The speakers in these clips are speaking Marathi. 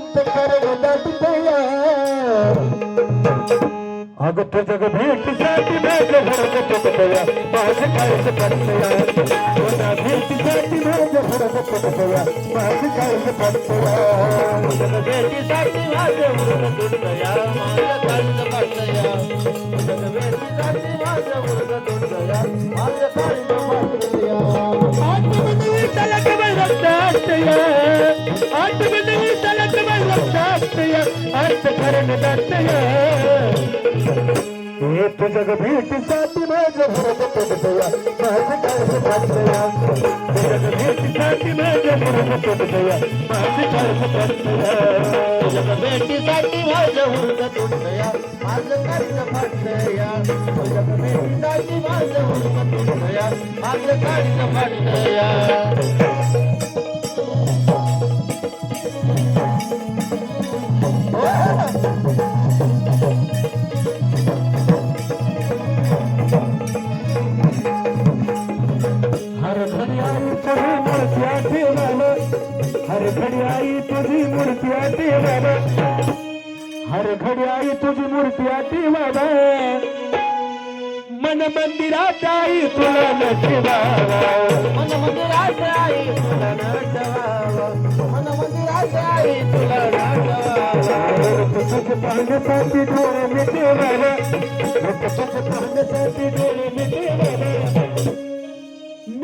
अंत कर दाटतया अगं तुझं भेटीसाठी माझं भरत तुटतया माझं काळज पडतया भेटीसाठी माझं भरत तुटतया माझं काळज पडतया भेटीसाठी माझं भरत तुटतया माझं काळज पडतया भेटीसाठी माझं भरगत तुटतया माझं कायच करण दत्त एक जग भेट साथी माझ भरत पटतया माझ कर्ज पडतया जग भेट साथी माझ भरत पटतया माझ कर्ज पटतया जग भेट साथी माझ भरत पटतया माझ कर्ज पडतया जग भेट साथी माझ भरत पटतया माझ कर्ज पडतया तुझी मूर्त्या ठेवायला हर घडी आई तुझी मूर्त्या ठेवायला हर घडी आई तुझी मूर्त्या ठेवायला मन मंदिरात आई तुला न ठेवावा मन मंदिरात आई तुला न ठेवावा मन मंदिरात आई तुला न ठेवावा तुझ पाहण्यासाठी डोळे मिटेवाला तुझ पाहण्यासाठी डोळे मी मिटलेल्या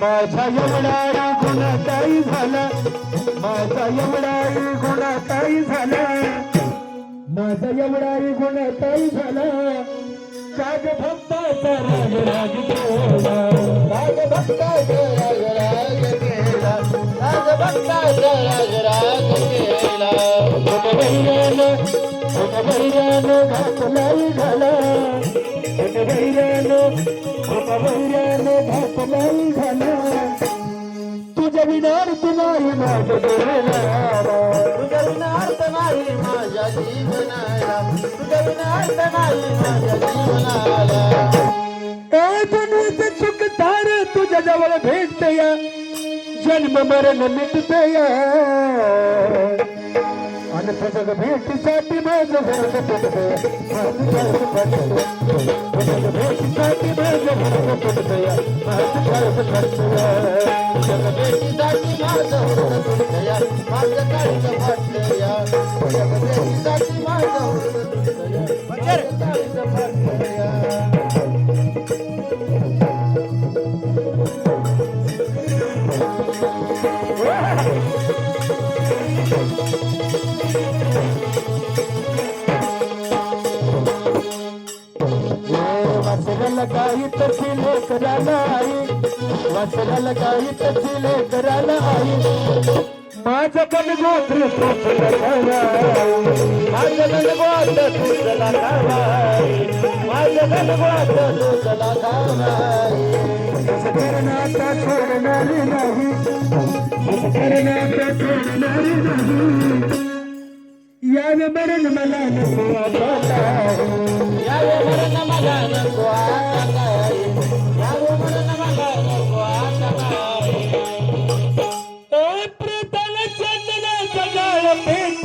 माझं माझा एवढा गुन्हा काही झाला. माझा एवढा गुन्हा काही झाला. माझा एवढाही गुन्हा काही झाला. काग भक्ताचा राग राग केला. काग भक्ताचा राग राग केला. काग भक्ताचा राग राज केला. भगवैरानं भगवैरानं घातलाई घाला भगवैरानं भगवैरानं घातलाई घाला तुझ्या विनार्थ नाही माझ्या जीवनाला तुझ्या विनार्थ नाही माझ्या जीवनाला तुझ्या विनार्थ नाही माझ्या जीवनाला काय बनवत सुखदार तुझ्या जवळ भेटते या. जन्म मरण मिटते या. आणि तुझ्या भेटीसाठी माझं भरत तुटते माझं कर्ज पडते तुझ्या भेटीसाठी माझं भरत तुटते माझं कर्ज पडते जग भेटीसाठी माझं हुरग तुटतया माझं काळीच फाटलया जग भेटीसाठी माझं हुरग तुटतया माझं काळीच फाटलया वासराला करायला आई वाचल्याला काही तशी लेकराला आई. माझं पण गोत्र माझं पण गोत्र माझं पण गोत्र नाही. करणाता मरण मला नको आता. मरण मला नको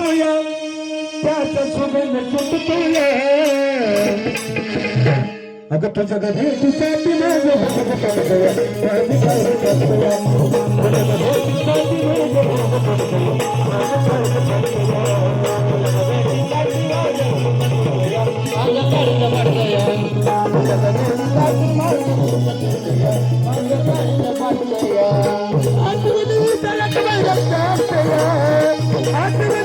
सुटतोय त्याच सुगंध सुटतोय. अगं तुझं गधे तुझ्यासाठी माझं I'm